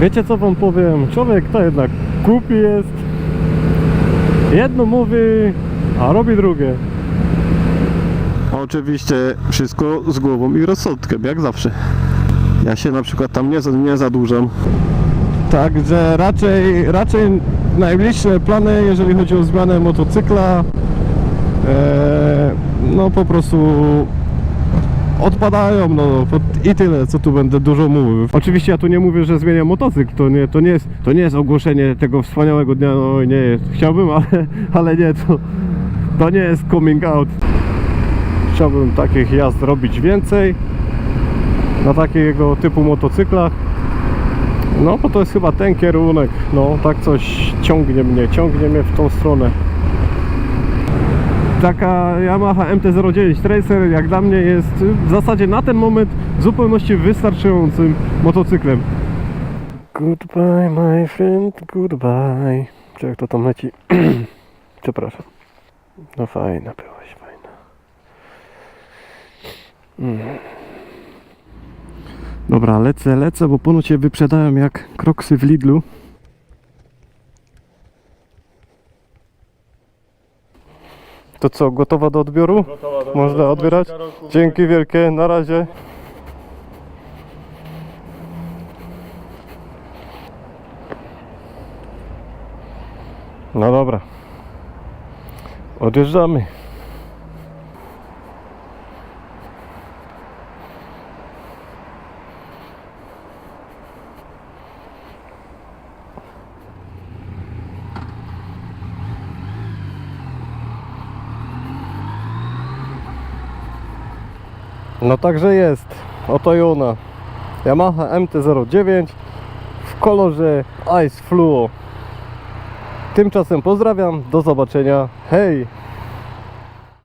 Wiecie co wam powiem? Człowiek to jednak głupi jest. Jedno mówi, a robi drugie. Oczywiście wszystko z głową i rozsądkiem, jak zawsze. Ja się na przykład tam nie, za- nie zadłużam. Także raczej, raczej najbliższe plany, jeżeli chodzi o zmianę motocykla, e, no po prostu odpadają, no po- i tyle, co tu będę dużo mówił. Oczywiście ja tu nie mówię, że zmieniam motocykl, to nie, to nie, jest, to nie jest ogłoszenie tego wspaniałego dnia, no nie jest. Chciałbym, ale, ale nie, to, to nie jest coming out. Chciałbym takich jazd robić więcej na takiego typu motocyklach. No, bo to jest chyba ten kierunek. No, tak coś ciągnie mnie, ciągnie mnie w tą stronę. Taka Yamaha MT-09 Tracer jak dla mnie jest w zasadzie na ten moment w zupełności wystarczającym motocyklem. Goodbye my friend, goodbye. Czy jak to tam leci? Przepraszam. No fajna byłaś, fajna. Mm. Dobra, lecę, lecę, bo ponoć je wyprzedają jak kroksy w Lidlu. To co, gotowa do odbioru? Gotowa do Można odbierać? Karolku. Dzięki wielkie, na razie. No dobra. Odjeżdżamy. No także jest. Oto i ona. Yamaha MT-09 w kolorze Ice Fluo. Tymczasem pozdrawiam. Do zobaczenia. Hej!